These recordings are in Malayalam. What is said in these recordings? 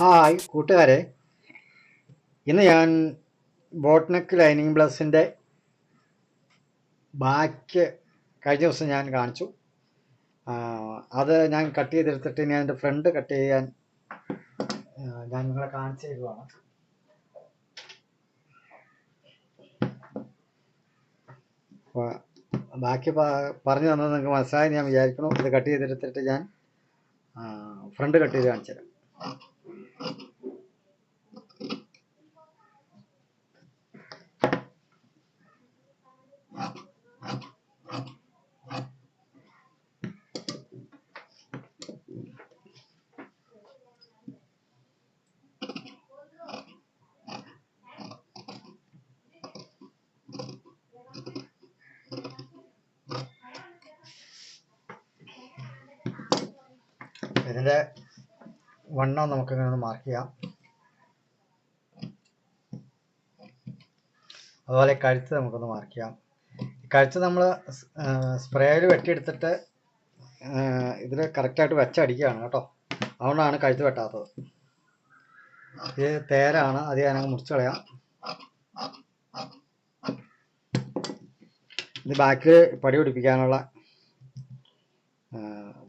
ഹായ് കൂട്ടുകാരെ. ഇന്ന് ഞാൻ ബോട്ട്നെക്ക് ലൈനിങ് ബ്ലസിന്റെ ബാക്ക് കഴിഞ്ഞ ദിവസം ഞാൻ കാണിച്ചു. അത് ഞാൻ കട്ട് ചെയ്തെടുത്തിട്ട് ഞാൻ എന്റെ ഫ്രണ്ട് കട്ട് ചെയ്യാൻ ഞാൻ നിങ്ങളെ കാണിച്ചു തരുവാണ്. ബാക്കി പറഞ്ഞു തന്നത് നിങ്ങൾക്ക് മനസ്സിലായി ഞാൻ വിചാരിക്കണം ഇത് കട്ട് ചെയ്തെടുത്തിട്ട് ഞാൻ ഫ്രണ്ട് കട്ട് ചെയ്ത് കാണിച്ചു തരാം. ഇതിന്റെ വണ്ണം നമുക്ക് ഇങ്ങനെ ഒന്ന് മാർക്ക് ചെയ്യാം. അതുപോലെ കഴുത്ത് നമുക്കൊന്ന് മാർക്ക് ചെയ്യാം. കഴുത്ത് നമ്മൾ സ്പ്രേയിൽ വെട്ടിയെടുത്തിട്ട് ഇതിൽ കറക്റ്റായിട്ട് വെച്ചടിക്കുകയാണ് കേട്ടോ. അതുകൊണ്ടാണ് കഴുത്ത് വെട്ടാത്തത്. ഇത് തേരാണ്. അത് ഞാനങ്ങ് മുറിച്ച് കളയാം. ഇത് ബാക്കിൽ പടി പിടിപ്പിക്കാനുള്ള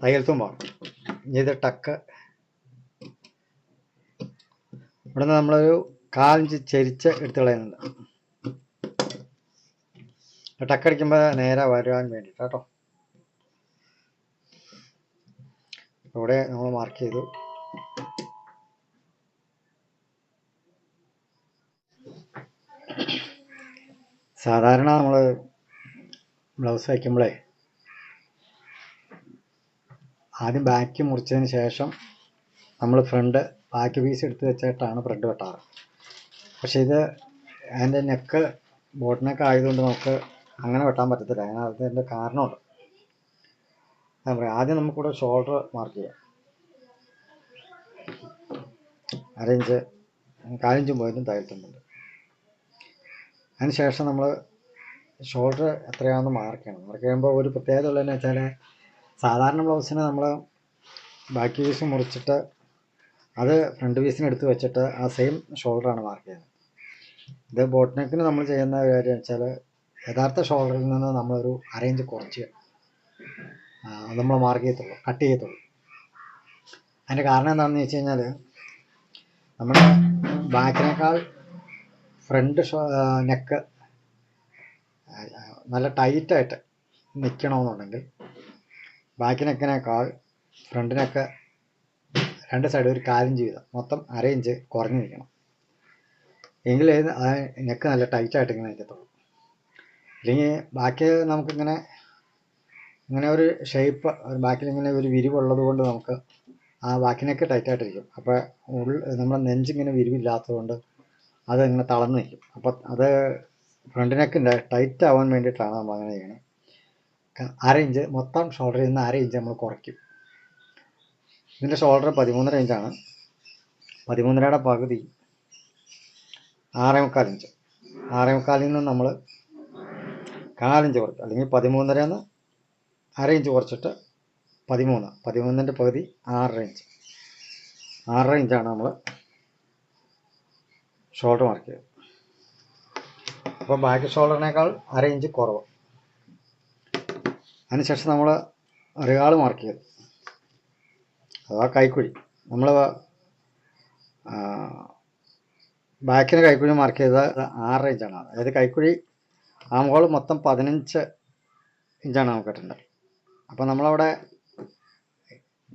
തയ്യൽ തുമ്പാണ് ഇത് ടക്ക് ഇവിടെ നിന്ന് നമ്മളൊരു കാലിഞ്ച് ചെരിച്ച് എടുത്ത് കളയുന്നുണ്ട്. ടക്കടിക്കുമ്പോൾ നേരെ വരുവാൻ വേണ്ടിയിട്ട് കേട്ടോ ഇവിടെ നമ്മൾ മാർക്ക് ചെയ്തു. സാധാരണ നമ്മൾ ബ്ലൗസ് വയ്ക്കുമ്പോഴേ ആദ്യം ബാക്ക് മുറിച്ചതിന് ശേഷം നമ്മൾ ഫ്രണ്ട് ബാക്ക് പീസ് എടുത്ത് വെച്ചിട്ടാണ് ബ്രെഡ് വെട്ടാറ്. പക്ഷേ ഇത് അതിന്റെ നെക്ക് ബോട്ട് നെക്ക് ആയതുകൊണ്ട് നമുക്ക് അങ്ങനെ വെട്ടാൻ പറ്റത്തില്ല. അങ്ങനെ അതിന്റെ കാരണമുണ്ട്. ഞാൻ പറയാം ആദ്യം നമുക്കിവിടെ ഷോൾഡർ മാർക്ക് ചെയ്യാം. അരയിഞ്ച് കാലിഞ്ചും പോയതും തയ്യത്തുന്നുണ്ട് അതിന് ശേഷം നമ്മൾ ഷോൾഡർ എത്രയാണെന്ന് മാർക്ക് ചെയ്യണം. മാർക്ക് ചെയ്യുമ്പോൾ ഒരു പ്രത്യേകത ഉള്ളതെന്ന് വെച്ചാൽ സാധാരണ ബ്ലൗസിന് നമ്മൾ ബാക്കി പീസ് മുറിച്ചിട്ട് അത് ഫ്രണ്ട് പീസിന് എടുത്ത് വെച്ചിട്ട് ആ സെയിം ഷോൾഡറാണ് മാർക്ക് ചെയ്യുന്നത്. ഇത് ബോട്ട് നെക്കിന് നമ്മൾ ചെയ്യുന്ന കാര്യം വെച്ചാൽ യഥാർത്ഥ ഷോൾഡറിൽ നിന്ന് നമ്മളൊരു അറേഞ്ച് കുറച്ച് നമ്മൾ മാർക്ക് ചെയ്യത്തുള്ളൂ കട്ട് ചെയ്യത്തുള്ളൂ. അതിന്റെ കാരണം എന്താണെന്ന് വെച്ച് കഴിഞ്ഞാൽ നമ്മുടെ ബാക്കിനേക്കാൾ ഫ്രണ്ട് നെക്ക് നല്ല ടൈറ്റായിട്ട് നിൽക്കണമെന്നുണ്ടെങ്കിൽ ബാക്ക് നെക്കിനേക്കാൾ ഫ്രണ്ട് നെക്ക് രണ്ട് സൈഡ് ഒരു കാലിഞ്ച് വീതം മൊത്തം അര ഇഞ്ച് കുറഞ്ഞു നിൽക്കണം എങ്കിലേ നെക്ക് നല്ല ടൈറ്റായിട്ട് ഇങ്ങനെ നിൽക്കത്തുള്ളൂ ഇല്ലെങ്കിൽ ബാക്കി നമുക്കിങ്ങനെ ഇങ്ങനെ ഒരു ഷേപ്പ് ബാക്കിൽ ഇങ്ങനെ ഒരു വിരിവുള്ളത് കൊണ്ട് നമുക്ക് ആ ബാക്കിനൊക്കെ ടൈറ്റായിട്ടിരിക്കും അപ്പോൾ ഉള്ളിൽ നമ്മുടെ നെഞ്ചിങ്ങനെ വിരിവില്ലാത്തത് കൊണ്ട് അത് ഇങ്ങനെ തളർന്നു നിൽക്കും. അപ്പോൾ അത് ഫ്രണ്ട് നെക്കിന്റെ ടൈറ്റ് ആവാൻ വേണ്ടിയിട്ടാണ് നമ്മൾ അങ്ങനെ ചെയ്യണത് അര ഇഞ്ച് മൊത്തം ഷോൾഡറിൽ നിന്ന് അര ഇഞ്ച് നമ്മൾ കുറയ്ക്കും. ഇതിന്റെ ഷോൾഡർ പതിമൂന്നര ഇഞ്ചാണ് പതിമൂന്നരയുടെ പകുതി ആറേ മുക്കാൽ ഇഞ്ച് ആറേ മുക്കാലിൽ നിന്ന് നമ്മൾ കാലിഞ്ച് കുറച്ച് അല്ലെങ്കിൽ പതിമൂന്നരന്ന് അര ഇഞ്ച് കുറച്ചിട്ട് പതിമൂന്ന്. പതിമൂന്നിന്റെ പകുതി ആറര ഇഞ്ച് ആറര ഇഞ്ചാണ് നമ്മൾ ഷോൾഡർ മാർക്ക് ചെയ്തത് അപ്പോൾ ബാക്ക് ഷോൾഡറിനേക്കാൾ അര ഇഞ്ച് കുറവ്. അതിനുശേഷം നമ്മൾ റിയാൾ മാർക്ക് ചെയ്തു അഥവാ കൈക്കുഴി. നമ്മൾ ബാക്കിന് കൈക്കുഴി മാർക്ക് ചെയ്ത ആറ് ഇഞ്ചാണ് അതായത് കൈക്കുഴി ആമുകൾ മൊത്തം പതിനഞ്ച് ഇഞ്ചാണ് നമുക്ക് കിട്ടേണ്ടത്. അപ്പോൾ നമ്മളവിടെ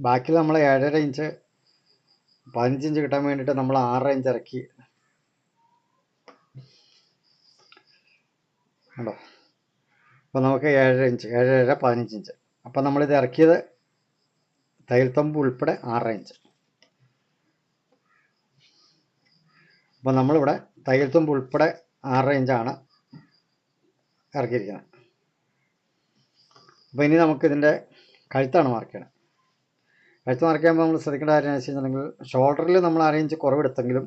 ബാക്കിൽ നമ്മൾ ഏഴര ഇഞ്ച് പതിനഞ്ച് ഇഞ്ച് കിട്ടാൻ വേണ്ടിയിട്ട് നമ്മൾ ആറര ഇഞ്ച് ഇറക്കി. ഉണ്ടോ അപ്പോൾ നമുക്ക് ഏഴര ഇഞ്ച് ഏഴര പതിനഞ്ച് ഇഞ്ച് അപ്പോൾ നമ്മളിത് ഇറക്കിയത് തയ്യൽ തമ്പ് ഉൾപ്പെടെ ആറര ഇഞ്ച് അപ്പോൾ നമ്മളിവിടെ തയ്യൽ തുമ്പ് ഉൾപ്പെടെ ആറര ഇഞ്ചാണ് ഇറക്കിയിരിക്കുന്നത്. അപ്പോൾ ഇനി നമുക്കിതിന്റെ കഴുത്താണ് മാർക്ക് ചെയ്യണം. കഴുത്ത് മാർക്ക് ചെയ്യുമ്പോൾ നമ്മൾ ശ്രദ്ധിക്കേണ്ട കാര്യം എന്ന് വെച്ച് കഴിഞ്ഞിട്ടുണ്ടെങ്കിൽ ഷോൾഡറിൽ നമ്മൾ അര ഇഞ്ച് കുറവെടുത്തെങ്കിലും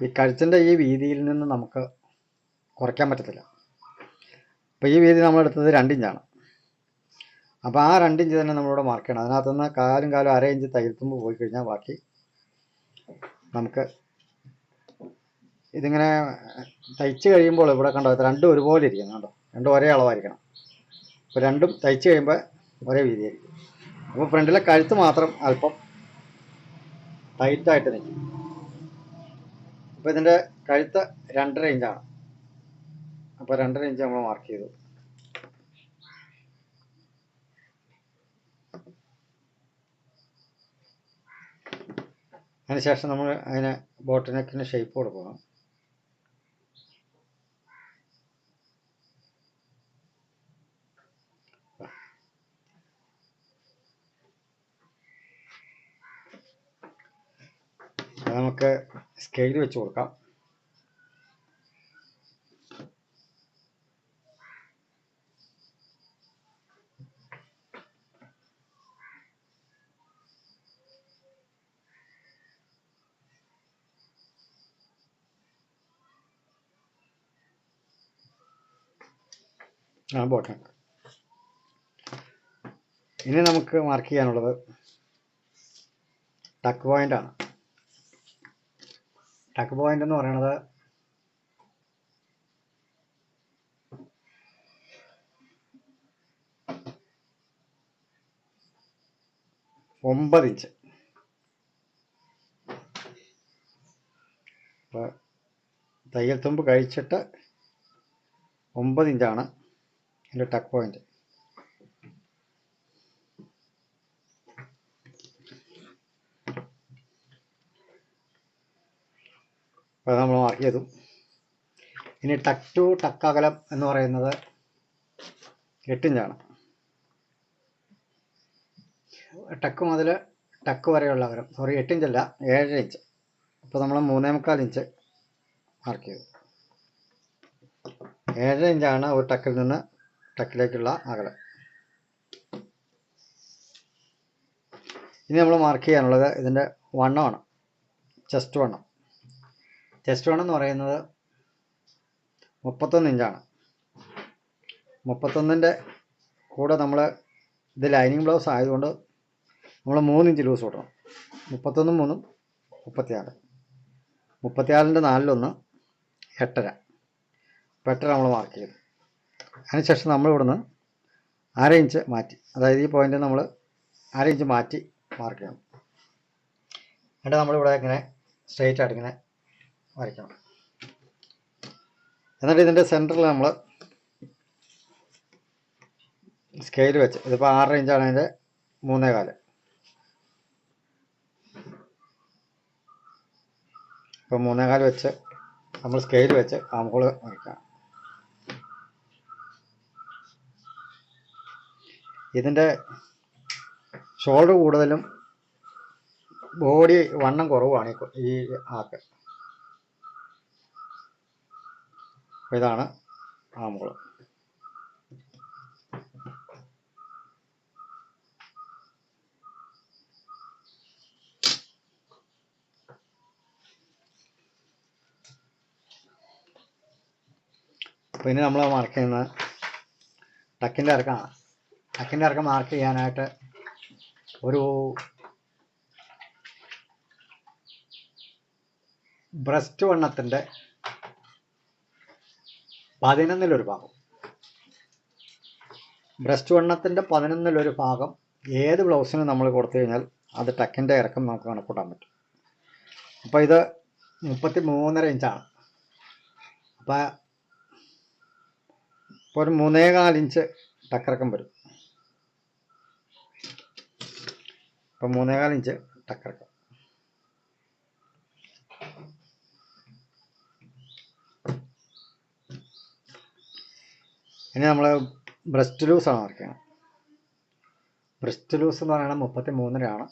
ഈ കഴുത്തിന്റെ ഈ വീതിയിൽ നിന്ന് നമുക്ക് കുറയ്ക്കാൻ പറ്റത്തില്ല. അപ്പോൾ ഈ വീതി നമ്മൾ എടുത്തത് രണ്ട് ഇഞ്ചാണ് അപ്പോൾ ആ രണ്ട് ഇഞ്ച് തന്നെ നമ്മളിവിടെ മാർക്ക് ചെയ്യണം. അതിനകത്ത് നിന്ന് കാലും കാലും അര ഇഞ്ച് തയ്യൽത്തുമ്പോൾ പോയി കഴിഞ്ഞാൽ ബാക്കി നമുക്ക് ഇതിങ്ങനെ തയ്ച്ച് കഴിയുമ്പോൾ ഇവിടെ കണ്ടോ രണ്ടും ഒരുപോലെ ഇരിക്കണം കണ്ടോ? രണ്ടും ഒരേ അളവായിരിക്കണം. അപ്പോൾ രണ്ടും തയ്ച്ച് കഴിയുമ്പോൾ ഒരേ വീതിയായിരിക്കും. അപ്പോൾ ഫ്രണ്ടിലെ കഴുത്ത് മാത്രം അല്പം ടൈറ്റായിട്ട് നിൽക്കും. അപ്പോൾ ഇതിന്റെ കഴുത്ത് രണ്ടര ഇഞ്ചാണ്. അപ്പോൾ രണ്ടര ഇഞ്ച് നമ്മൾ മാർക്ക് ചെയ്തു. അതിനുശേഷം നമ്മൾ അതിനെ ബോട്ട് നെക്കിന് ഷേപ്പ് കൊടുക്കണം. നമുക്ക് സ്കെയിൽ വെച്ച് കൊടുക്കാം. ആ ബോട്ട് ഇനി നമുക്ക് മാർക്ക് ചെയ്യാനുള്ളത് ടക്ക് പോയിന്റ് ആണ്. ടക്ക് പോയിന്റ് എന്ന് പറയുന്നത് ഒമ്പത് ഇഞ്ച് തയ്യൽ തുമ്പ് കഴിച്ചിട്ട് ഒമ്പത് ഇഞ്ചാണ് എന്റെ ടക്ക് പോയിന്റ് അപ്പോൾ നമ്മൾ മാർക്ക് ചെയ്തു. ഇനി ടക്ക് ടു ടക്ക് അകലം എന്ന് പറയുന്നത് എട്ടിഞ്ചാണ് ടക്ക് മുതൽ ടക്ക് വരെയുള്ള അകലം. സോറി എട്ടിഞ്ചല്ല ഏഴര ഇഞ്ച് അപ്പോൾ നമ്മൾ മൂന്നേ മുക്കാൽ ഇഞ്ച് മാർക്ക് ചെയ്തു. ഏഴര ഇഞ്ചാണ് ഒരു ടക്കിൽ നിന്ന് ടക്കിലേക്കുള്ള അകലം. ഇനി നമ്മൾ മാർക്ക് ചെയ്യാനുള്ളത് ഇതിന്റെ വണ്ണമാണ്. ചെസ്റ്റ് വണ്ണം. ചെസ്റ്റ് വണ്ണം എന്ന് പറയുന്നത് മുപ്പത്തൊന്ന് ഇഞ്ചാണ് മുപ്പത്തൊന്നിന്റെ കൂടെ നമ്മൾ ഇത് ലൈനിങ് ബ്ലൗസ് ആയതുകൊണ്ട് നമ്മൾ മൂന്നിഞ്ച് ലൂസ് കൊടുക്കണം മുപ്പത്തൊന്നും മൂന്നും മുപ്പത്തിയാറ്. മുപ്പത്തിയാറിന്റെ നാലിലൊന്ന് എട്ടര. അപ്പോൾ എട്ടര നമ്മൾ മാർക്ക് ചെയ്തു. അതിനുശേഷം നമ്മൾ ഇവിടുന്ന് അര ഇഞ്ച് മാറ്റി. അതായത് ഈ പോയിന്റ് നമ്മൾ അര ഇഞ്ച് മാറ്റി മാർക്ക് ചെയ്യണം. എന്നിട്ട് നമ്മളിവിടെ ഇങ്ങനെ സ്ട്രെയിറ്റ് ആയിട്ട് ഇങ്ങനെ വരയ്ക്കണം. എന്നിട്ട് ഇതിന്റെ സെന്ററിൽ നമ്മൾ സ്കെയിൽ വെച്ച് ഇതിപ്പോൾ ആറര ഇഞ്ചാണ് അതിന്റെ മൂന്നേ കാൽ. ഇപ്പോൾ മൂന്നേ കാൽ വെച്ച് നമ്മൾ സ്കെയിൽ വെച്ച് ആമുകൾ വരയ്ക്കാം. ഇതിന്റെ ഷോൾഡർ കൂടുതലും ബോഡി വണ്ണം കുറവാണ് ഈ ആക്ക് ഇതാണ് ആമുകൾ പിന്നെ നമ്മൾ മാർക്ക് ചെയ്യുന്നത് ടക്കിന്റെ ഇറക്കമാണ് ടക്കിന്റെ ഇറക്കം മാർക്ക് ചെയ്യാനായിട്ട് ഒരു ബ്രസ്റ്റ് വണ്ണത്തിന്റെ പതിനൊന്നിലൊരു ഭാഗം. ബ്രസ്റ്റ് വണ്ണത്തിന്റെ പതിനൊന്നിലൊരു ഭാഗം ഏത് ബ്ലൗസിന് നമ്മൾ കൊടുത്തു കഴിഞ്ഞാൽ അത് ടക്കിന്റെ ഇറക്കം നമുക്ക് കണക്കൂട്ടാൻ പറ്റും. അപ്പോൾ ഇത് മുപ്പത്തി മൂന്നര ഇഞ്ചാണ് അപ്പോൾ ഇപ്പോൾ ഒരു മൂന്നേകാലിഞ്ച് ടക്കിറക്കം വരും. ഇപ്പം മൂന്നേകാൽ ഇഞ്ച് ടക്കിറക്കാം. ഇനി നമ്മൾ ബ്രസ്റ്റ് ലൂസാണ് വരയ്ക്കുന്നത് ബ്രസ്റ്റ് ലൂസ് എന്ന് പറയുന്നത് മുപ്പത്തി മൂന്നരയാണ്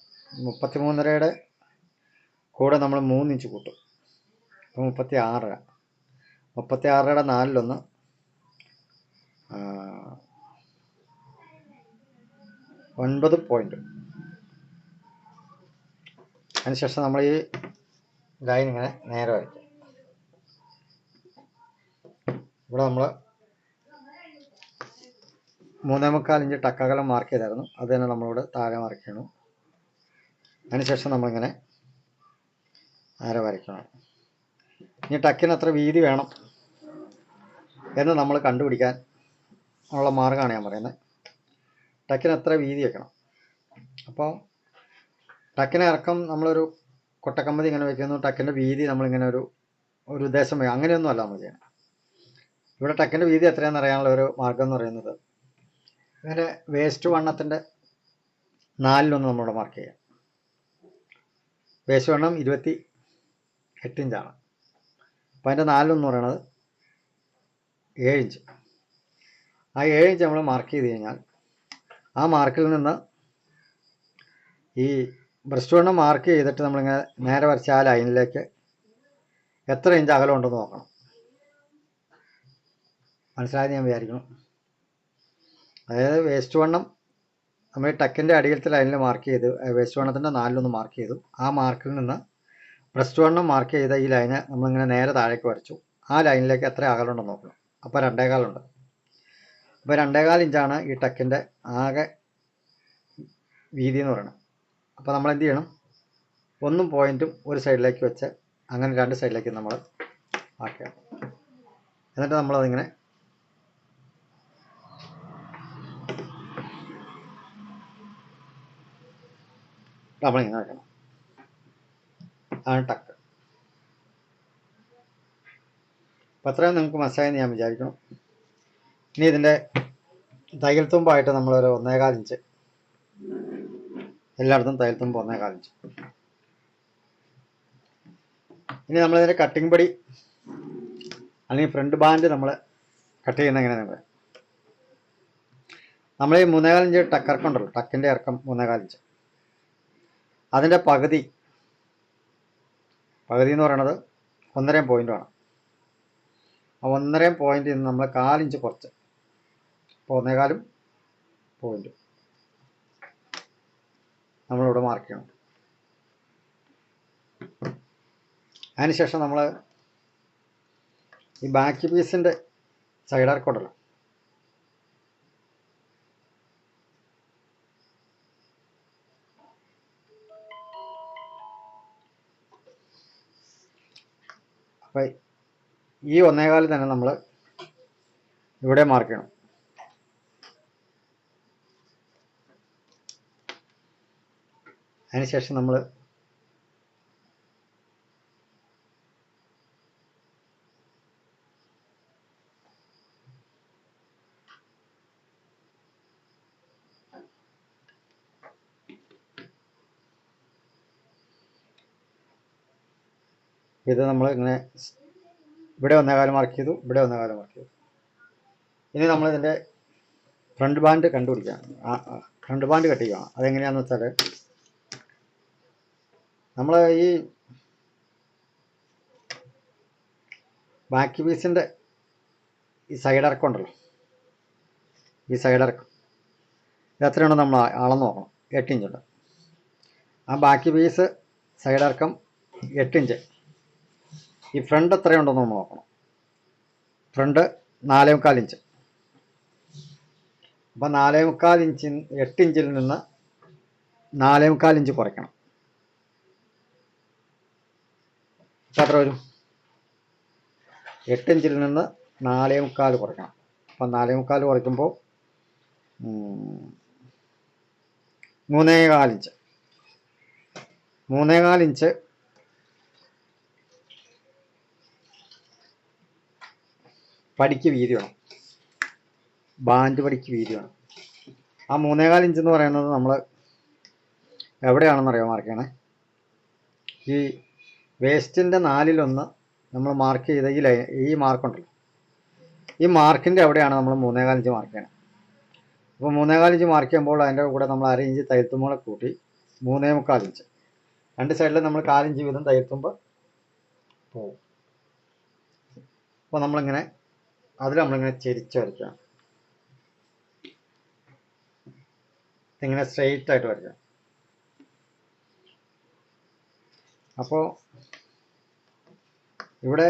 മുപ്പത്തി മൂന്നരയുടെ കൂടെ നമ്മൾ മൂന്നിഞ്ച് കൂട്ടും. അപ്പോൾ മുപ്പത്തി ആറര മുപ്പത്തി ആറരയുടെ നാലിലൊന്ന് ഒൻപത് പോയിന്റ് അതിനുശേഷം നമ്മൾ ഈ ലൈൻ ഇങ്ങനെ നേരെ വരയ്ക്കുക ഇവിടെ നമ്മൾ മൂന്നേ മുക്കാൽ ഇഞ്ച് ടക്കകലം മാർക്ക് ചെയ്തായിരുന്നു. അത് തന്നെ നമ്മളിവിടെ താഴെ മാർക്ക് ചെയ്യണം. അതിനുശേഷം നമ്മളിങ്ങനെ നേരെ വരയ്ക്കണം. ഇനി ടക്കിന് എത്ര വീതി വേണം എന്ന് നമ്മൾ കണ്ടുപിടിക്കാൻ ഉള്ള മാർഗമാണ് ഞാൻ പറയുന്നത്. ടക്കിന് എത്ര വീതി വെക്കണം. അപ്പോൾ ടക്കിന് ഇറക്കം നമ്മളൊരു കൊട്ടക്കമ്പതി ഇങ്ങനെ വെക്കുന്നു. ടക്കിന്റെ വീതി നമ്മളിങ്ങനെ ഒരു ഒരു ഉദ്ദേശം വയ്ക്കും അങ്ങനെയൊന്നും അല്ല നമ്മൾ ചെയ്യണം ഇവിടെ ടക്കിന്റെ വീതി എത്രയാണെന്ന് അറിയാനുള്ള ഒരു മാർഗം എന്ന് പറയുന്നത് ഇങ്ങനെ വേസ്റ്റ് വണ്ണത്തിന്റെ നാലിലൊന്ന് നമ്മളിവിടെ മാർക്ക് ചെയ്യാം. വേസ്റ്റ് വണ്ണം ഇരുപത്തി എട്ട് ഇഞ്ചാണ് അപ്പോൾ അതിന്റെ നാലിലൊന്ന് പറയണത് ഏഴ് ഇഞ്ച് ആ ഏഴ് ഇഞ്ച് നമ്മൾ മാർക്ക് ചെയ്ത് കഴിഞ്ഞാൽ ആ മാർക്കിൽ നിന്ന് ഈ ബ്രസ്റ്റ് വണ്ണം മാർക്ക് ചെയ്തിട്ട് നമ്മളിങ്ങനെ നേരെ വരച്ച ആ ലൈനിലേക്ക് എത്ര ഇഞ്ച് അകലം ഉണ്ടെന്ന് നോക്കണം. മനസ്സിലായത് ഞാൻ വിചാരിക്കണം അതായത് വേസ്റ്റ് വണ്ണം നമ്മൾ ടക്കിന്റെ അടിയിലത്തെ ലൈനിൽ മാർക്ക് ചെയ്ത് വേസ്റ്റ് വണ്ണത്തിന്റെ നാലിലൊന്ന് മാർക്ക് ചെയ്തു. ആ മാർക്കിൽ നിന്ന് ബ്രസ്റ്റ് വണ്ണം മാർക്ക് ചെയ്ത ഈ ലൈന് നമ്മളിങ്ങനെ നേരെ താഴേക്ക് വരച്ചു. ആ ലൈനിലേക്ക് എത്ര അകലം ഉണ്ടെന്ന് നോക്കണം. അപ്പോൾ രണ്ടേകാലുണ്ട് അപ്പോൾ രണ്ടേകാൽ ഇഞ്ചാണ് ഈ ടക്കിന്റെ ആകെ വീതി എന്ന് പറയുന്നത്. അപ്പോൾ നമ്മൾ എന്ത് ചെയ്യണം? ഒന്നും പോയിന്റും ഒരു സൈഡിലേക്ക് വെച്ച് അങ്ങനെ രണ്ട് സൈഡിലേക്ക് നമ്മൾ ആക്കുക. എന്നിട്ട് നമ്മളതിങ്ങനെ നമ്മളിങ്ങനെ വെക്കണം. ആണ് ടക്ക് അപ്പോൾ അത്രയും നിങ്ങൾക്ക് മനസ്സിലായെന്ന് ഞാൻ വിചാരിക്കണം ഇനി ഇതിന്റെ തയ്യൽ തുമ്പായിട്ട് നമ്മളൊരു ഒന്നേകാൽ ഇഞ്ച് എല്ലായിടത്തും തയ്യൽ തുമ്പ് കാണിച്ചു. ഇഞ്ച് ഇനി നമ്മളിതിന്റെ കട്ടിംഗ് പടി അല്ലെങ്കിൽ ഫ്രണ്ട് ബാൻഡ് നമ്മൾ കട്ട് ചെയ്യുന്ന എങ്ങനെയാണ് നമ്മൾ ഈ മൂന്നേകാലഞ്ച് ടക്ക് ഇറക്കമുണ്ടല്ലോ ടക്കിന്റെ ഇറക്കം മൂന്നേകാലഞ്ച് അതിന്റെ പകുതി പകുതി എന്ന് പറയുന്നത് ഒന്നരയും പോയിന്റ് ആണ് ആ ഒന്നരയും പോയിന്റ് നിന്ന് നമ്മൾ കാലിഞ്ച് കുറച്ച് അപ്പോൾ ഒന്നേകാലും പോയിന്റ് നമ്മളിവിടെ മാർക്ക് ചെയ്യണം. അതിനുശേഷം നമ്മൾ ഈ ബാക്ക് പീസിന്റെ സൈഡ് ആർക്കുണ്ടല്ലോ അപ്പം ഈ ഒന്നേകാലിൽ തന്നെ നമ്മൾ ഇവിടെ മാർക്ക് ചെയ്യണം. അതിനുശേഷം നമ്മൾ ഇത് നമ്മൾ ഇങ്ങനെ ഇവിടെ വന്ന ഒന്നേകാലം മാർക്ക് ചെയ്തു ഇവിടെ വന്ന ഒന്നേകാലം മാർക്ക് ചെയ്തു. ഇനി നമ്മൾ ഇതിന്റെ ഫ്രണ്ട് ബാൻഡ് കണ്ടുപിടിക്കാം. ഫ്രണ്ട് ബാൻഡ് കട്ട് ചെയ്യുക അതെങ്ങനെയാണെന്ന് വെച്ചാൽ നമ്മൾ ഈ ബാക്കി പീസിന്റെ ഈ സൈഡ് ഇറക്കം ഉണ്ടല്ലോ. ഈ സൈഡ് ഇറക്കം. ഇത് എത്രയുണ്ടോ നമ്മൾ അളന്ന് നോക്കണം. എട്ട് ഇഞ്ചുണ്ട് ആ ബാക്കി പീസ് സൈഡ് ഇറക്കം എട്ട് ഇഞ്ച് ഈ ഫ്രണ്ട് എത്രയുണ്ടെന്ന് നമ്മൾ നോക്കണം. ഫ്രണ്ട് നാലേ മുക്കാൽ ഇഞ്ച് അപ്പം നാലേ മുക്കാൽ ഇഞ്ച് എട്ട് ഇഞ്ചിൽ നിന്ന് നാലേ മുക്കാൽ ഇഞ്ച് കുറയ്ക്കണം. എത്ര വരും എട്ട് ഇഞ്ചിൽ നിന്ന് നാലേ മുക്കാൽ കുറയ്ക്കണം. അപ്പം നാലേ മുക്കാൽ കുറയ്ക്കുമ്പോൾ മൂന്നേ കാലിഞ്ച് മൂന്നേ കാലിഞ്ച് പടിക്ക് വീതി വേണം. ബാൻഡ് പടിക്ക് വീതി വേണം. ആ മൂന്നേകാൽ ഇഞ്ച് എന്ന് പറയുന്നത് നമ്മൾ എവിടെയാണെന്ന് അറിയാം മാർക്ക്? ചെയ്യണേ ഈ വേസ്റ്റിന്റെ നാലിലൊന്ന് നമ്മൾ മാർക്ക് ചെയ്ത ഈ ഈ മാർക്കുണ്ടല്ലോ ഈ മാർക്കിന്റെ അവിടെയാണ് നമ്മൾ മൂന്നേകാൽ ഇഞ്ച് മാർക്ക് ചെയ്യണം. അപ്പോൾ മൂന്നേകാലഞ്ച് മാർക്ക് ചെയ്യുമ്പോൾ അതിന്റെ കൂടെ നമ്മൾ അര ഇഞ്ച് തയ്യത്തുമ്പോൾ കൂട്ടി മൂന്നേ മുക്കാലിഞ്ച് രണ്ട് സൈഡിൽ നമ്മൾ കാലിഞ്ച് വീതം തയ്യത്തുമ്പോൾ പോവും. അപ്പോൾ നമ്മളിങ്ങനെ അതിൽ നമ്മളിങ്ങനെ ചെരിച്ച് വരയ്ക്കാം. ഇങ്ങനെ സ്ട്രെയിറ്റ് ആയിട്ട് വരയ്ക്കാം. അപ്പോൾ ഇവിടെ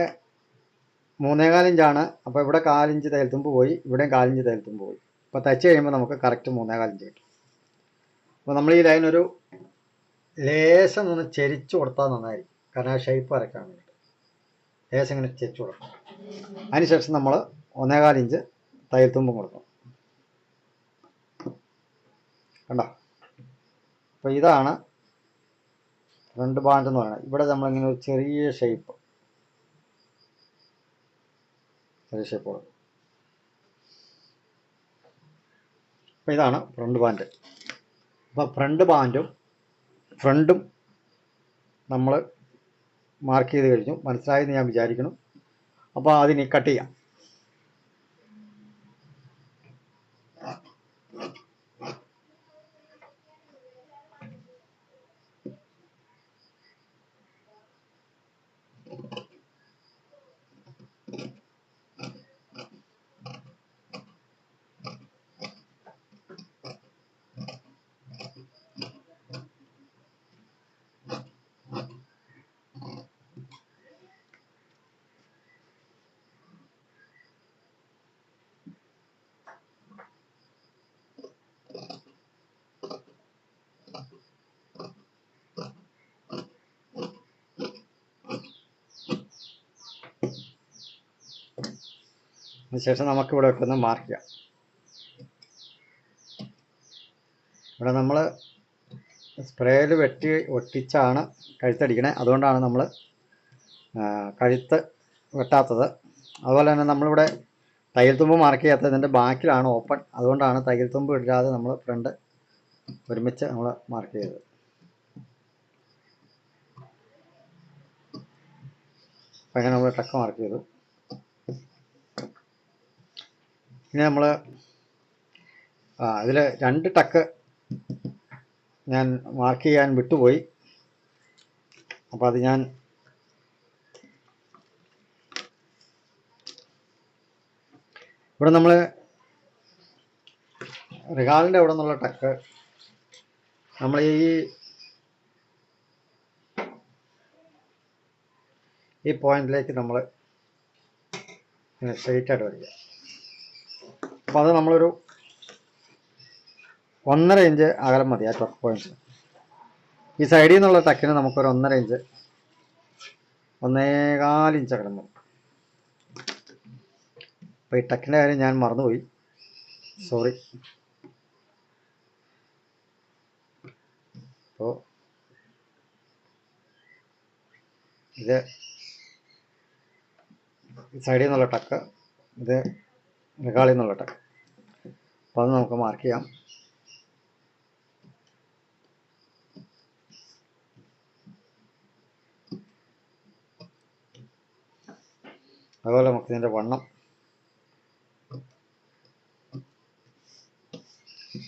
മൂന്നേകാലിഞ്ചാണ്. അപ്പോൾ ഇവിടെ കാലിഞ്ച് തേൽത്തുമ്പ് പോയി ഇവിടെയും കാലിഞ്ച് തേൽത്തുമ്പ് പോയി. അപ്പോൾ തയ്ച്ച് കഴിയുമ്പോൾ നമുക്ക് കറക്റ്റ് മൂന്നേകാലിഞ്ച് കിട്ടും. അപ്പോൾ നമ്മൾ ഈ ലൈൻ ഒരു ലേശം ഒന്ന് ചെരിച്ച് കൊടുത്താൽ നന്നായിരിക്കും. കാരണം ആ ഷേപ്പ് വരയ്ക്കാൻ വേണ്ടിയിട്ട്. ലേശം ഇങ്ങനെ ചെരിച്ചു കൊടുക്കണം. അതിനുശേഷം നമ്മൾ ഒന്നേകാൽ ഇഞ്ച് തയ്യൽ തുമ്പും കൊടുക്കും കണ്ടോ? അപ്പോൾ ഇതാണ് രണ്ട് ബാൻഡ് എന്ന് പറയുന്നത്. ഇവിടെ നമ്മളിങ്ങനെ ഒരു ചെറിയ ഷേപ്പ് ഷേപ്പ് അപ്പം ഇതാണ് ഫ്രണ്ട് ബാൻഡ് അപ്പോൾ ഫ്രണ്ട് ബാൻഡും ഫ്രണ്ടും നമ്മൾ മാർക്ക് ചെയ്ത് കഴിഞ്ഞു. മനസ്സിലായെന്ന് ഞാൻ വിചാരിക്കുന്നു. അപ്പോൾ അതിന് കട്ട് ചെയ്യാം. അതിനുശേഷം നമുക്ക് ഇവിടെ ഒക്കെ ഒന്ന് മാർക്ക് ചെയ്യാം. ഇവിടെ നമ്മൾ സ്പ്രേയിൽ വെട്ടി ഒട്ടിച്ചാണ് കഴുത്തടിക്കണേ. അതുകൊണ്ടാണ് നമ്മൾ കഴുത്ത് വെട്ടാത്തത്. അതുപോലെ തന്നെ നമ്മളിവിടെ തയ്യൽ തുമ്പ് മാർക്ക് ചെയ്യാത്തതിന്റെ ബാക്കിലാണ് ഓപ്പൺ അതുകൊണ്ടാണ് തയ്യൽ തുമ്പ് ഇടാതെ നമ്മൾ ഫ്രണ്ട് ഒരുമിച്ച് നമ്മൾ മാർക്ക് ചെയ്തത്. അങ്ങനെ നമ്മൾ ടക്ക് മാർക്ക് ചെയ്തു. ഇനി നമ്മൾ ആ ഇതിൽ രണ്ട് ടക്ക് ഞാൻ മാർക്ക് ചെയ്യാൻ വിട്ടുപോയി. അപ്പോൾ അത് ഞാൻ ഇവിടെ നമ്മൾ റിഹാലിന്റെ അവിടെ നിന്നുള്ള ടക്ക് നമ്മൾ ഈ ഈ പോയിന്റിലേക്ക് നമ്മൾ സ്ട്രെയിറ്റ് ആയിട്ട് വരിക അപ്പോൾ അത് നമ്മളൊരു ഒന്നര ഇഞ്ച് അകലം മതി ആ ചൊക്ക പോയിന്റ് ഈ സൈഡിൽ നിന്നുള്ള ടക്കിന് നമുക്കൊരു ഒന്നര ഇഞ്ച് ഒന്നേകാൽ ഇഞ്ച് അകലം മതി. അപ്പോൾ ഈ ടക്കിന്റെ കാര്യം ഞാൻ മറന്നുപോയി. സോറി അപ്പോൾ ഇത് സൈഡിൽ നിന്നുള്ള ടക്ക് ഇത് മെഗാളിൽ എന്നുള്ളട്ടെ അപ്പോൾ അത് നമുക്ക് മാർക്ക് ചെയ്യാം. അതുപോലെ നമുക്ക് ഇതിന്റെ വണ്ണം.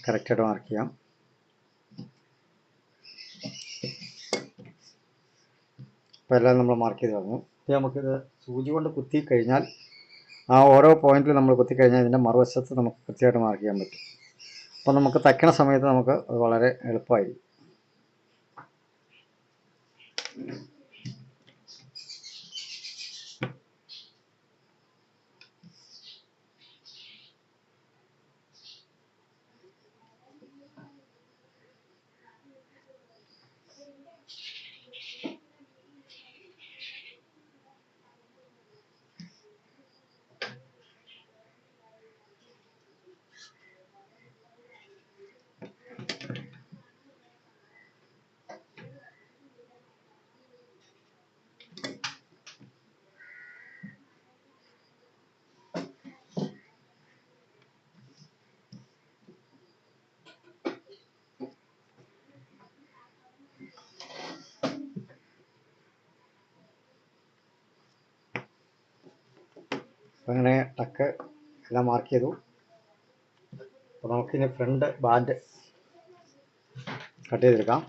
കറക്റ്റായിട്ട് മാർക്ക് ചെയ്യാം. അപ്പോൾ എല്ലാം നമ്മൾ മാർക്ക് ചെയ്ത് കളഞ്ഞു. ഇനി നമുക്കിത് സൂചി കൊണ്ട് കുത്തി കഴിഞ്ഞാൽ ആ ഓരോ പോയിന്റിൽ നമ്മൾ കുത്തി കഴിഞ്ഞാൽ ഇതിന്റെ മറുവശത്ത് നമുക്ക് കൃത്യമായിട്ട് മാർക്ക് ചെയ്യാൻ പറ്റും. അപ്പോൾ നമുക്ക് തയ്ക്കണ സമയത്ത് നമുക്ക് വളരെ എളുപ്പമായിരിക്കും. അങ്ങനെ ടക്ക് എല്ലാം മാർക്ക് ചെയ്തു. അപ്പോൾ നമുക്കിനി ഫ്രണ്ട് ബാൻഡ് കട്ട് ചെയ്തെടുക്കാം.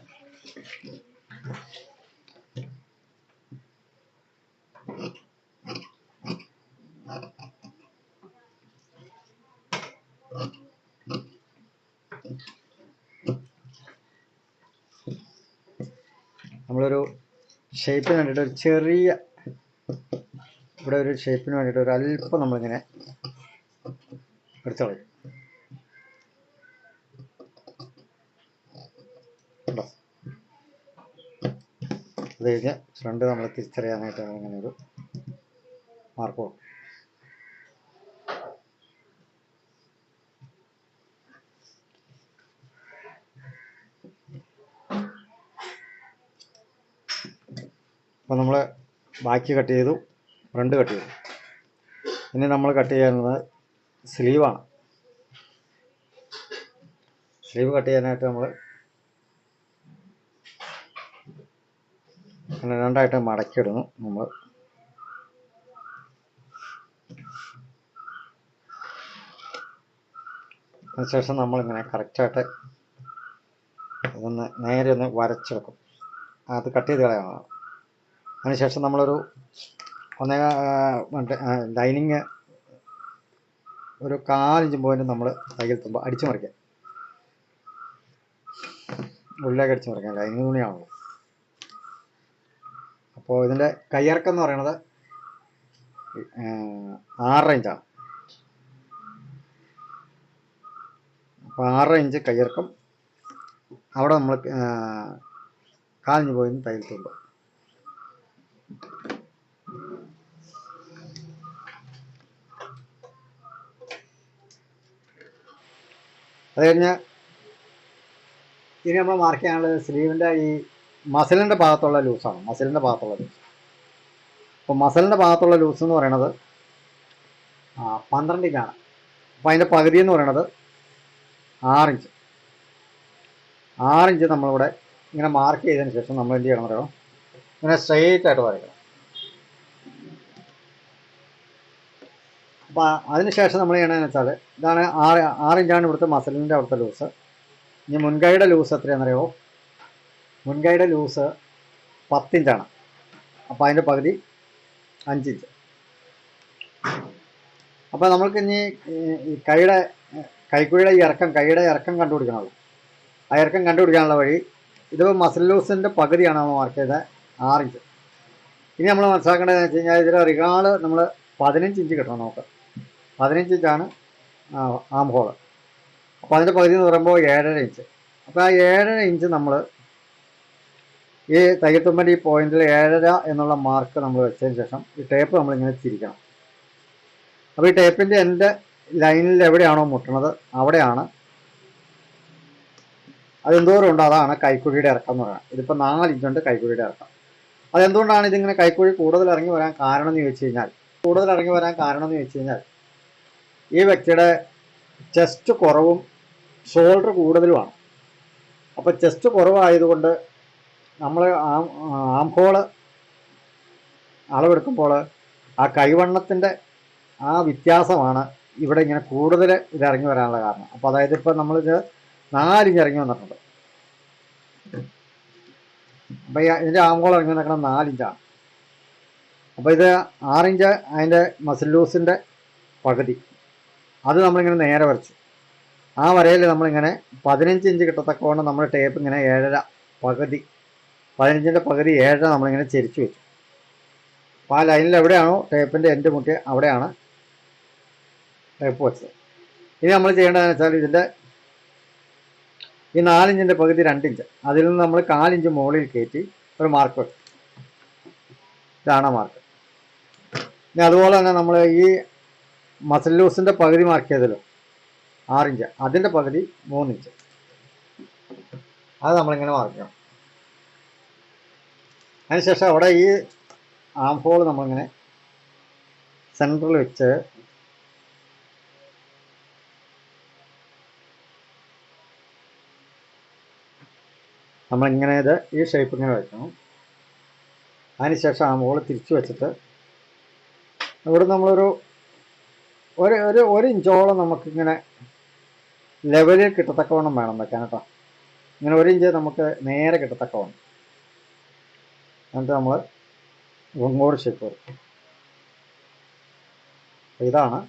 നമ്മളൊരു ഷേപ്പ് കണ്ടിട്ട് ഒരു ചെറിയ ഇവിടെ ഒരു ഷേപ്പിന് വേണ്ടിയിട്ട് ഒരു അല്പം നമ്മളിങ്ങനെ എടുത്തു കളയും കണ്ടോ? അത് കഴിഞ്ഞ് ഫ്രണ്ട് നമ്മൾ തിരിച്ചറിയാനായിട്ട് അങ്ങനെ ഒരു മാർക്ക് കൊടുക്കും അപ്പോൾ നമ്മൾ ബാക്കി കട്ട് ചെയ്തു. ഫ്രണ്ട് കട്ട് ചെയ്തു. ഇനി നമ്മൾ കട്ട് ചെയ്യുന്നത് സ്ലീവാണ്. സ്ലീവ് കട്ട് ചെയ്യാനായിട്ട് നമ്മൾ അങ്ങനെ രണ്ടായിട്ട് മടക്കിയിടുന്നു നമ്മൾ അതിനുശേഷം നമ്മളിങ്ങനെ കറക്റ്റായിട്ട് ഇതൊന്ന് നേരെ ഒന്ന് വരച്ചെടുക്കും. അത് കട്ട് ചെയ്ത് കളയണം അതിനുശേഷം നമ്മളൊരു ഒന്നേ മറ്റേ ലൈനിങ് ഒരു കാലിഞ്ച് പോയിന്റ് നമ്മൾ തയ്യൽ തുമ്പോൾ അടിച്ചു മറിക്കാം. ഉള്ളിലേക്ക് അടിച്ചു മറിക്കാം. ലൈനിങ് തുണിയാണല്ലോ. അപ്പോൾ ഇതിന്റെ കയ്യിറക്കം എന്ന് പറയുന്നത് ആറര ഇഞ്ചാണ് അപ്പോൾ ആറര ഇഞ്ച് കയ്യിറക്കം അവിടെ നമ്മൾ കാലിഞ്ച് പോയിന്റ് തയ്യൽ തുമ്പ. അത് കഴിഞ്ഞ് ഇനി നമ്മൾ മാർക്ക് ചെയ്യാനുള്ളത് സ്ലീവിന്റെ ഈ മസിലിന്റെ ഭാഗത്തുള്ള ലൂസാണ് മസിലിന്റെ ഭാഗത്തുള്ള ലൂസ് അപ്പോൾ മസിലിന്റെ ഭാഗത്തുള്ള ലൂസ് എന്ന് പറയണത് ആ, പന്ത്രണ്ട് ഇഞ്ചാണ് അപ്പോൾ അതിന്റെ പകുതി എന്ന് പറയണത് ആറിഞ്ച് ആറിഞ്ച് നമ്മളിവിടെ ഇങ്ങനെ മാർക്ക് ചെയ്തതിന് ശേഷം നമ്മൾ എന്ത് ചെയ്യണം അറിയോ? ഇങ്ങനെ സ്ട്രെയിറ്റ് ആയിട്ട് വരയ്ക്കണം. അപ്പോൾ അതിനുശേഷം നമ്മൾ ചെയ്യണമെന്ന് വെച്ചാൽ ഇതാണ് ആറ് ആറ് ഇഞ്ചാണ് ഇവിടുത്തെ മസിലിന്റെ അവിടുത്തെ ലൂസ്. ഇനി മുൻകൈയുടെ ലൂസ് എത്രയാണെന്നറിയോ മുൻകൈയുടെ ലൂസ് പത്തിഞ്ചാണ്. അപ്പോൾ അതിന്റെ പകുതി അഞ്ചിഞ്ച്. അപ്പോൾ നമ്മൾക്ക് ഇനി കൈയുടെ കൈക്കുഴിയുടെ ഇറക്കം കൈയുടെ ഇറക്കം കണ്ടുപിടിക്കണമല്ലോ ആ ഇറക്കം കണ്ടുപിടിക്കാനുള്ള വഴി ഇതിപ്പോൾ മസിൽ ലൂസിന്റെ പകുതിയാണ് നമ്മൾ മാർക്ക് ചെയ്തത് ആറിഞ്ച്. ഇനി നമ്മൾ മനസ്സിലാക്കേണ്ടതെന്ന് വെച്ച് കഴിഞ്ഞാൽ ഇതിൽ റിഗാൾ നമ്മൾ പതിനഞ്ച് ഇഞ്ച് കിട്ടണം നമുക്ക്. പതിനഞ്ച് ഇഞ്ചാണ് ആം ഹോൾ അപ്പോൾ അതിന്റെ പകുതി എന്ന് പറയുമ്പോൾ ഏഴര ഇഞ്ച്. അപ്പോൾ ആ ഏഴര ഇഞ്ച് നമ്മൾ ഈ തയ്യത്തുമ്മന്റെ ഈ പോയിന്റിൽ ഏഴര എന്നുള്ള മാർക്ക് നമ്മൾ വെച്ചതിന് ശേഷം ഈ ടേപ്പ് നമ്മളിങ്ങനെ തിരിക്കണം. അപ്പോൾ ഈ ടേപ്പിന്റെ എന്റെ ലൈനിൽ എവിടെയാണോ മുട്ടണത് അവിടെയാണ്. അതെന്തോരം ഉണ്ട് അതാണ് കൈക്കുഴിയുടെ ഇറക്കം എന്ന് പറയുന്നത്. ഇതിപ്പോൾ നാല് ഇഞ്ചുണ്ട് കൈക്കുഴിയുടെ ഇറക്കം. അതെന്തുകൊണ്ടാണ് ഇതിങ്ങനെ കൈക്കുഴി കൂടുതൽ ഇറങ്ങി വരാൻ കാരണം എന്ന് ചോദിച്ചു കഴിഞ്ഞാൽ കൂടുതൽ ഇറങ്ങി വരാൻ കാരണം എന്ന് ചോദിച്ചു കഴിഞ്ഞാൽ ഈ വ്യക്തിയുടെ ചെസ്റ്റ് കുറവും ഷോൾഡർ കൂടുതലുമാണ്. അപ്പോൾ ചെസ്റ്റ് കുറവായതുകൊണ്ട് നമ്മൾ ആം ആംഹോൾ അളവെടുക്കുമ്പോൾ ആ കൈവണ്ണത്തിന്റെ ആ വ്യത്യാസമാണ് ഇവിടെ ഇങ്ങനെ കൂടുതൽ ഇത് ഇറങ്ങി വരാനുള്ള കാരണം. അപ്പോൾ അതായത് ഇപ്പോൾ നമ്മളിത് നാലിഞ്ച് ഇറങ്ങി വന്നിട്ടുണ്ട്. അപ്പോൾ ഇതിന്റെ ആംഹോൾ ഇറങ്ങി വന്നിരിക്കണം നാലിഞ്ചാണ്. അപ്പോൾ ഇത് ആറിഞ്ച് അതിന്റെ മസിൽ ലൂസിന്റെ പകുതി. അത് നമ്മളിങ്ങനെ നേരെ വരച്ചു. ആ വരയിൽ നമ്മളിങ്ങനെ പതിനഞ്ച് ഇഞ്ച് കിട്ടത്തക്കവണ്ണം നമ്മൾ ടേപ്പ് ഇങ്ങനെ ഏഴര പകുതി പതിനഞ്ചിന്റെ പകുതി ഏഴര നമ്മളിങ്ങനെ ചെരിച്ചു വെച്ചു. അപ്പോൾ ആ ലൈനിൽ എവിടെയാണോ ടേപ്പിന്റെ എൻഡ് മുട്ടി അവിടെയാണ് ടേപ്പ് വെച്ചത്. ഇനി നമ്മൾ ചെയ്യേണ്ടതെന്ന് വെച്ചാൽ ഇതിന്റെ ഈ നാലിഞ്ചിന്റെ പകുതി രണ്ടിഞ്ച് അതിൽ നിന്ന് നമ്മൾ കാലിഞ്ച് മുകളിൽ കയറ്റി ഒരു മാർക്ക് വെക്കും. ഇതാണ് മാർക്ക് ഇനി അതുപോലെ തന്നെ നമ്മൾ ഈ മസിൽ ലൂസിന്റെ പകുതി മാർക്ക് ആറിഞ്ച് അതിന്റെ പകുതി മൂന്നിഞ്ച് അത് നമ്മളിങ്ങനെ മാർക്ക് ചെയ്യണം. അതിനുശേഷം അവിടെ ഈ ആം ഹോൾ നമ്മളിങ്ങനെ സെന്ററിൽ വെച്ച് നമ്മളിങ്ങനെ ഇത് ഈ ഷേപ്പ് ഇങ്ങനെ വെക്കണം. അതിനുശേഷം ആ മുകളിൽ തിരിച്ചു വെച്ചിട്ട് ഇവിടെ നമ്മളൊരു ഒരു ഒരു ഒരു ഇഞ്ചോളം നമുക്കിങ്ങനെ ലെവലിൽ കിട്ടത്തക്കവണ്ണം വേണം വെക്കാൻ കേട്ടോ. ഇങ്ങനെ ഒരു ഇഞ്ച് നമുക്ക് നേരെ കിട്ടത്തക്കവണ്ണം. എന്നിട്ട് നമ്മൾ ഒങ്ങോട് ഷേപ്പ് വരും ഇതാണ്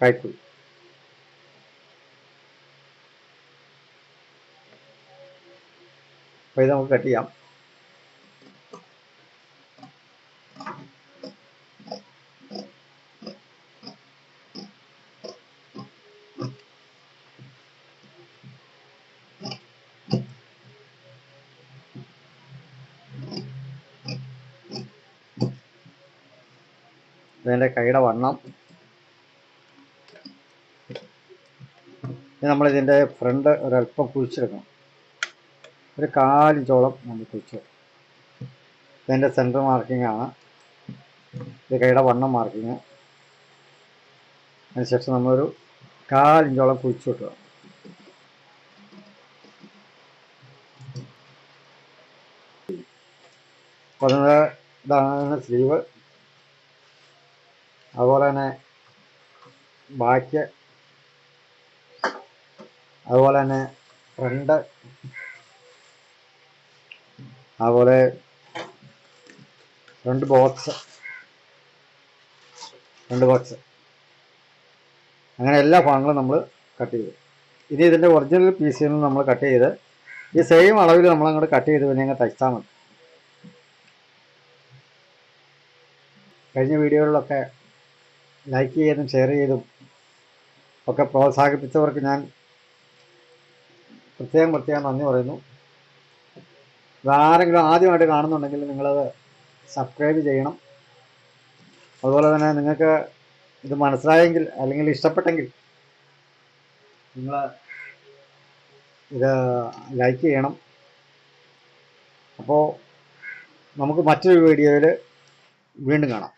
കൈക്കുഴി. അപ്പോൾ ഇത് നമുക്ക് കട്ട് ചെയ്യാം. ഇതിന്റെ കൈയുടെ വണ്ണം. ഇനി നമ്മളിതിന്റെ ഫ്രണ്ട് ഒരല്പം കുഴിച്ചെടുക്കണം. ഒരു കാലിഞ്ചോളം നമ്മൾ കുഴിച്ചു ഇതിന്റെ സെന്റർ മാർക്കിംഗ് ആണ്. ഇത് കൈയുടെ വണ്ണം മാർക്കിങ് അതിനുശേഷം നമ്മളൊരു കാലിഞ്ചോളം കുഴിച്ചു വിട്ടുക അപ്പോൾ ഇതാണ് സ്ലീവ്. അതുപോലെ തന്നെ ബാക്ക് അതുപോലെ തന്നെ ഫ്രണ്ട് അതുപോലെ രണ്ട് ബോക്സ് രണ്ട് ബോക്സ് അങ്ങനെ എല്ലാ ഭാഗങ്ങളും നമ്മൾ കട്ട് ചെയ്തു. ഇനി ഇതിന്റെ ഒറിജിനൽ പീസിൽ നിന്ന് നമ്മൾ കട്ട് ചെയ്ത് ഈ സെയിം അളവിൽ നമ്മൾ അങ്ങോട്ട് കട്ട് ചെയ്ത് പിന്നെ അങ്ങ് തയ്ച്ചാൽ മതി. കഴിഞ്ഞ വീഡിയോകളിലൊക്കെ ലൈക്ക് ചെയ്തും ഷെയർ ചെയ്തും ഒക്കെ പ്രോത്സാഹിപ്പിച്ചവർക്ക് ഞാൻ പ്രത്യേകം പ്രത്യേകം നന്ദി പറയുന്നു. ഇതാരെങ്കിലും ആദ്യമായിട്ട് കാണുന്നുണ്ടെങ്കിൽ നിങ്ങളത് സബ്സ്ക്രൈബ് ചെയ്യണം. അതുപോലെ തന്നെ നിങ്ങൾക്ക് ഇത് മനസ്സിലായെങ്കിൽ അല്ലെങ്കിൽ ഇഷ്ടപ്പെട്ടെങ്കിൽ നിങ്ങൾ ഇത് ലൈക്ക് ചെയ്യണം. അപ്പോൾ നമുക്ക് മറ്റൊരു വീഡിയോയിൽ വീണ്ടും കാണാം.